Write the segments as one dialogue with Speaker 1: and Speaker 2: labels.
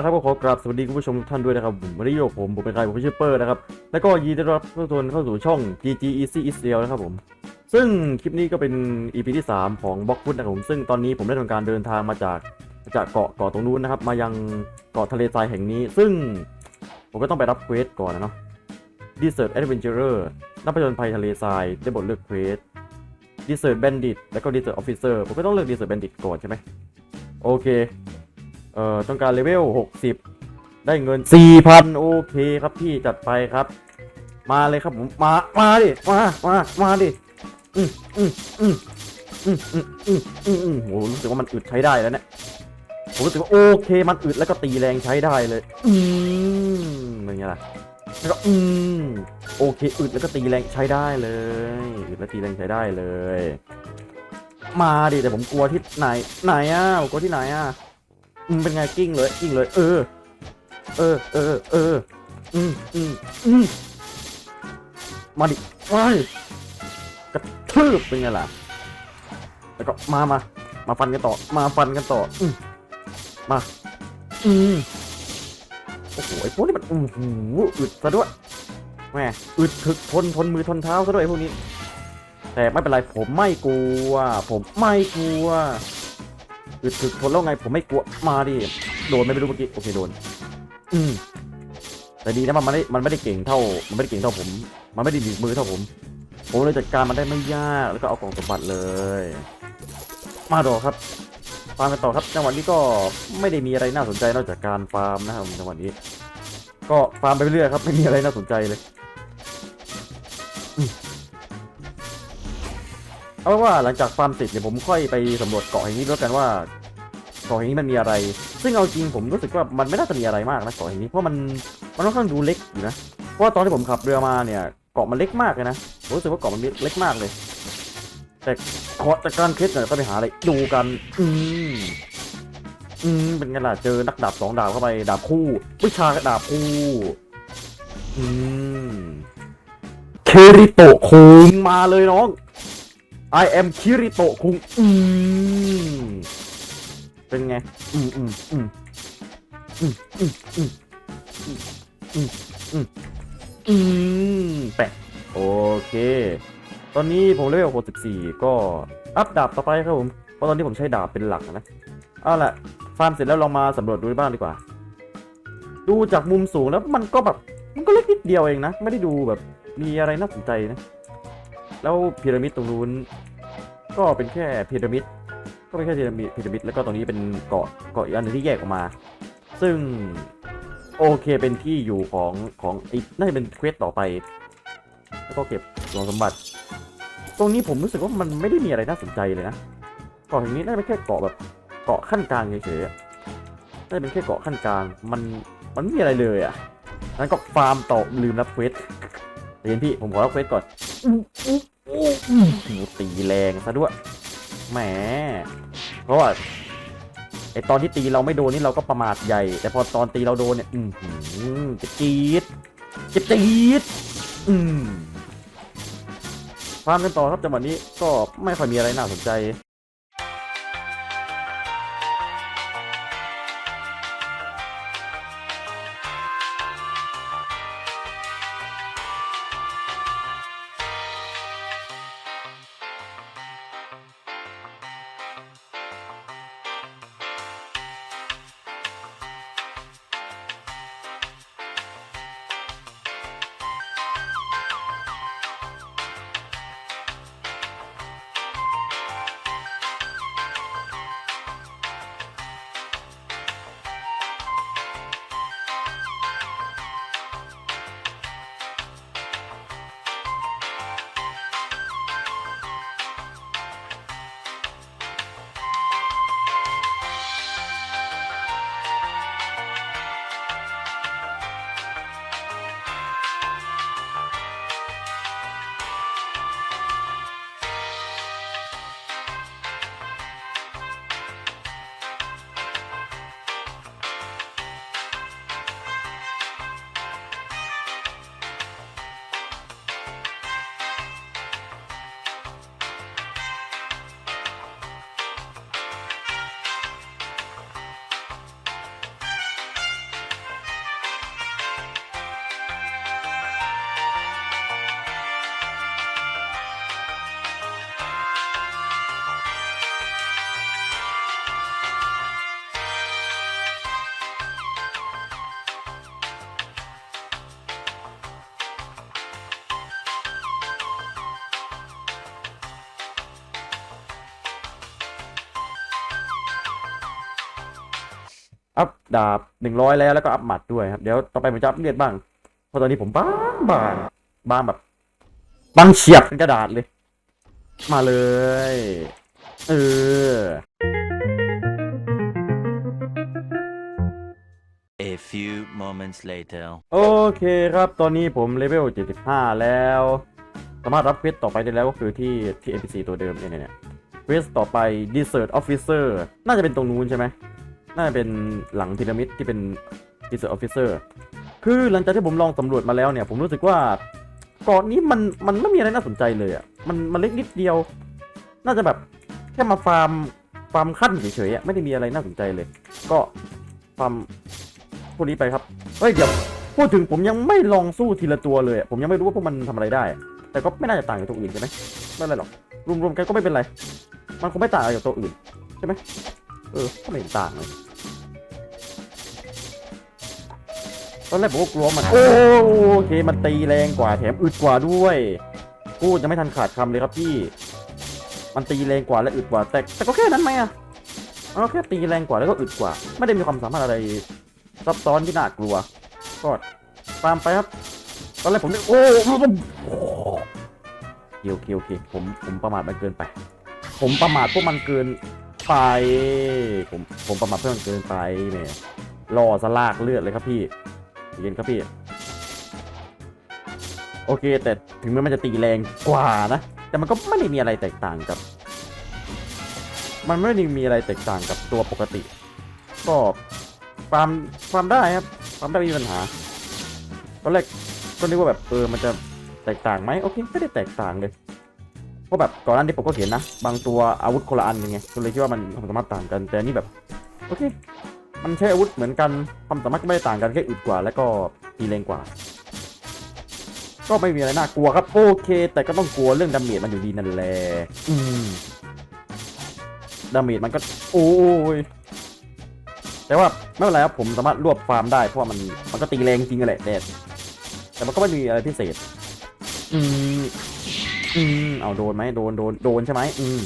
Speaker 1: ละครับก็ขอกราบสวัสดีคุณผู้ชมทุกท่านด้วยนะครับผมวันนี้อยู่กับผมผมเป็นใครผมชื่อเปอร์นะครับแล้วก็ยินดีต้อนรับทุกท่านเข้าสู่ช่อง GG Easy Israel นะครับผมซึ่งคลิปนี้ก็เป็น EP ที่ 3 ของบล็อกฟุตนะครับผมซึ่งตอนนี้ผมได้ทำการเดินทางมาจากจากเกาะเกาะตรงนู้นนะครับ มายังเกาะทะเลทรายแห่งนี้ ซึ่งผมก็ต้องไปรับเควสก่อนนะเนาะ Desert Adventurer นักผจญภัยทะเลทรายได้บทเลือกเควส Desert Bandit แล้วก็ Desert Officer ผมก็ต้องเลือก Desert Bandit ก่อนใช่ไหมโอเค อ่อต้องการเลเวล60 ได้เงิน 4,000 โอเคครับพี่จัดไปครับ มาเลยครับผม มา มาดิ มา มา มาดิ อืมอืมอืมอืมอืมอืมอืมอืมโหรู้สึกว่ามันอึดใช้ได้แล้วเนี่ยผมรู้สึกว่าโอเคมันอึดแล้วก็ตีแรงใช้ได้เลย อืมเป็นไงล่ะแล้วก็อืมโอเคอึดแล้วก็ตีแรงใช้ได้เลยอึดแล้วตีแรงใช้ได้เลย มาดิแต่ผมกลัวที่ไหนไหนอะผมกลัวที่ไหนอะ อืมเป็นไงกิ้งเลยกิ้งเลย เออ เออเออเอออืมอืมอืมมาดิมาดิกระทืบเป็นไงล่ะแล้วก็มามามาฟันกันต่อ มาฟันกันต่อ อืมมา อืมโอ้โหไอ้พวกนี้มันอ้โหอึดซะด้วยแม่อึดถึกทนทนมือทนเท้าซะด้วยพวกนี้ แต่ไม่เป็นไรผมไม่กลัว ผมไม่กลัว อึดถึกทนแล้วไงผมไม่กลัวมาดิโดนไม่รู้เมื่อกี้โอเคโดน อืมแต่ดีนะมันไม่ได้มันไม่ได้เก่งเท่า มันไม่ได้เก่งเท่าผม มันไม่ได้ดีมือเท่าผม ผมเลยจัดการมันได้ไม่ยากแล้วก็เอากล่องสมบัติเลย มาดอครับฟาร์มกันต่อครับจังหวะนี้ก็ไม่ได้มีอะไรน่าสนใจนอกจากการฟาร์มนะครับจังหวะนี้ ก็ฟาร์มไปเรื่อยครับ ไม่มีอะไรน่าสนใจเลย เอาเป็นว่าหลังจากฟาร์มเสร็จเดี๋ยวผมค่อยไปสำรวจเกาะแห่งนี้แล้วกันว่าเกาะแห่งนี้มันมีอะไร ซึ่งเอาจริงผมรู้สึกว่ามันไม่น่าจะมีอะไรมากนะเกาะแห่งนี้เพราะมันมันค่อนข้างดูเล็กอยู่นะเพราะว่าตอนที่ผมขับเรือมาเนี่ยเกาะมันเล็กมากเลยนะผมรู้สึกว่าเกาะมันเล็กมากเลย แต่ขอจากการเคสหน่อยต้องไปหาอะไรดูกัน อืมอืมเป็นไงล่ะเจอนักดาบสองดาบเข้าไปดาบคู่วิชาดาบคู่อืมเคริโตะคุงมาเลยน้อง I am คิริโตะคุงอืมเป็นไงอืมอืมอืมอืมอืมอืมอืมอืมอืมอืมแปะโอเค ตอนนี้ผมเลเวล64 ก็อัพดาบต่อไปครับผม เพราะตอนนี้ผมใช้ดาบเป็นหลักนะ เอาล่ะ ฟาร์มเสร็จแล้วลองมาสำรวจดูบ้างดีกว่า ดูจากมุมสูงแล้วมันก็แบบ มันก็เล็กนิดเดียวเองนะ ไม่ได้ดูแบบมีอะไรน่าสนใจนะ แล้วพีระมิดตรงนู้นก็เป็นแค่พีระมิด ก็เป็นแค่พีระมิดพีระมิดแล้วก็ตรงนี้เป็นเกาะเกาะอีกอันนึงที่แยกออกมา ซึ่งโอเคเป็นที่อยู่ของของอีกน่าจะเป็นเควสต่อไป แล้วก็เก็บกองสมบัติ ตรงนี้ผมรู้สึกว่ามันไม่ได้มีอะไรน่าสนใจเลยนะเกาะแห่งนี้น่าจะเป็นแค่เกาะแบบเกาะขั้นกลางเฉยๆน่าจะเป็นแค่เกาะขั้นกลาง มันมันไม่มีอะไรเลยอะงั้นก็ฟาร์มต่อลืมรับเควสเรียนพี่ผมขอรับเควสก่อน ตีแรงซะด้วย แหม เพราะว่าไอตอนที่ตีเราไม่โดนนี่เราก็ประมาทใหญ่ แต่พอตอนตีเราโดนเนี่ย อืมจะจี๊ดจะจี๊ดอืมฟาร์มกันต่อครับจังหวะนี้ก็ไม่ค่อยมีอะไรน่าสนใจ อัพดาบหนึ่งร้อยแล้วแล้วก็อัพหมัดด้วยครับเดี๋ยวต่อไปผมจะอัพเลือดบ้างเพราะตอนนี้ผมบ้างบางบางแบบบางเฉียบเป็นกระดาษเลย มาเลย เออ
Speaker 2: A few moments later.
Speaker 1: โอเคครับตอนนี้ผมเลเวล 75 แล้ว สามารถรับเควสต่อไปได้แล้วก็คือที่ที่ NPC ตัวเดิมเนี่ยเนี่ยเควสต่อไป Desert Officer น่าจะเป็นตรงนู้นใช่ไหม น่าจะเป็นหลังพีระมิดที่เป็น Desert Officer คือหลังจากที่ผมลองสำรวจมาแล้วเนี่ย ผมรู้สึกว่าเกาะนี้มันมันไม่มีอะไรน่าสนใจเลยอะ มันมันเล็กนิดเดียว น่าจะแบบแค่มาฟาร์มฟาร์มขั้นเฉยๆอะไม่ได้มีอะไรน่าสนใจเลย ก็ฟาร์มพวกนี้ไปครับ เฮ้ยเดี๋ยวพูดถึงผมยังไม่ลองสู้ทีละตัวเลย ผมยังไม่รู้ว่าพวกมันทำอะไรได้ แต่ก็ไม่น่าจะต่างจากตัวอื่นใช่ไหมไม่เป็นไรหรอกรวมๆกันก็ไม่เป็นไร มันคงไม่ต่างจากตัวอื่นใช่ไหม เออก็ไม่เห็นต่างเลยตอนแรกผมก็กลัวมัน โอ้โอเคมันตีแรงกว่าแถมอึดกว่าด้วยพูดยังไม่ทันขาดคำเลยครับพี่ มันตีแรงกว่าและอึดกว่า แต่แต่ก็แค่นั้นไหมอะมันก็แค่ตีแรงกว่าแล้วก็อึดกว่า ไม่ได้มีความสามารถอะไรซับซ้อนที่น่ากลัวก็ตามไปครับ ตอนแรกผมนึกโอ้โอ้โอ้โอเคโอเคผมผมประมาทมันเกินไป ผมประมาทพวกมันเกิน ไป ผมผมประมาทเพวกมันเกินไปเนี่ยรอสลากเลือดเลยครับพี่เย็นครับพี่ โอเค แต่ถึงแม้มันจะตีแรงกว่านะ แต่มันก็ไม่ได้มีอะไรแตกต่างกับ มันไม่ได้มีอะไรแตกต่างกับตัวปกติ ก็ฟาร์มฟามได้ครับฟามได้ไม่มีปัญหาตอนแรกก็นึกว่าแบบเออมันจะแตกต่างไหมโอเคไม่ได้แตกต่างเลย เพราะแบบก่อนหน้านี้ผมก็เห็นนะ บางตัวอาวุธคนละอันยังไงก็เลยคิดว่ามันความสามารถต่างกัน แต่นี่แบบโอเค มันใช้อาวุธเหมือนกันความสามารถไม่ได้ต่างกันแค่อึดกว่า แล้วก็ตีแรงกว่า ก็ไม่มีอะไรน่ากลัวครับ โอเค แต่ก็ต้องกลัวเรื่องดาเมจมันอยู่ดีนั่นแหละอืมดาเมจมันก็ โอ้ยแต่ว่าไม่เป็นไรครับผมสามารถรวบฟาร์มได้เพราะว่ามันมันก็ตีแรงจริงแหละแต่แต่มันก็ไม่มีอะไรพิเศษ อืม อืมเอาโดนไหมโดนโดนโดนใช่ไหมอืม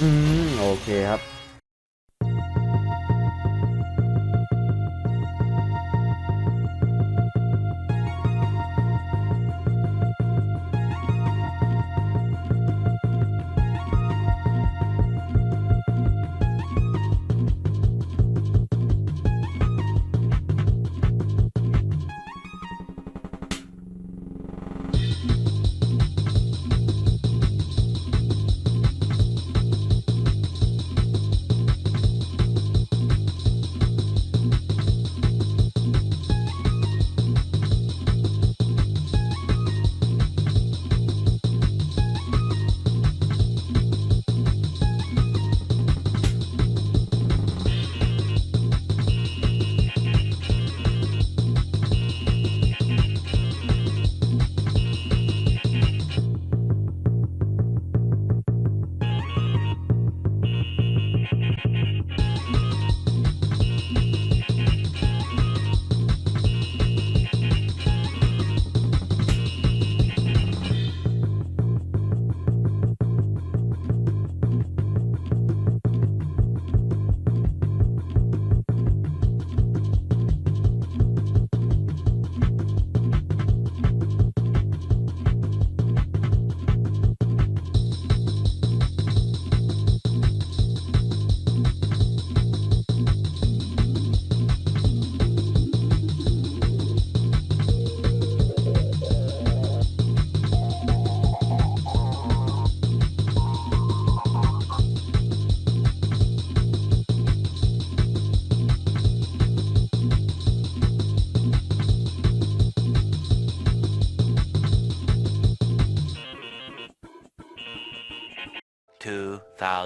Speaker 1: อืมโอเคครับ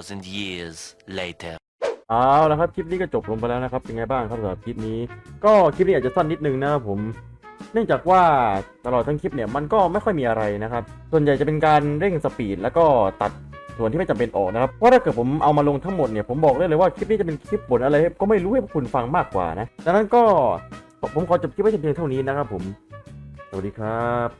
Speaker 2: 2,000 years later.
Speaker 1: เอาละครับคลิปนี้ก็จบลงไปแล้วนะครับเป็นไงบ้างครับสำหรับคลิปนี้ ก็คลิปนี้อาจจะสั้นนิดนึงนะครับผม เนื่องจากว่าตลอดทั้งคลิปเนี่ยมันก็ไม่ค่อยมีอะไรนะครับ ส่วนใหญ่จะเป็นการเร่งสปีดแล้วก็ตัดส่วนที่ไม่จำเป็นออกนะครับเพราะถ้าเกิดผมเอามาลงทั้งหมดเนี่ยผมบอกได้เลยว่าคลิปนี้จะเป็นคลิปบ่นอะไร ก็ไม่รู้ให้คุณฟังมากกว่านะดังนั้นก็ผมขอจบคลิปไว้เพียงเท่านี้นะครับผม สวัสดีครับ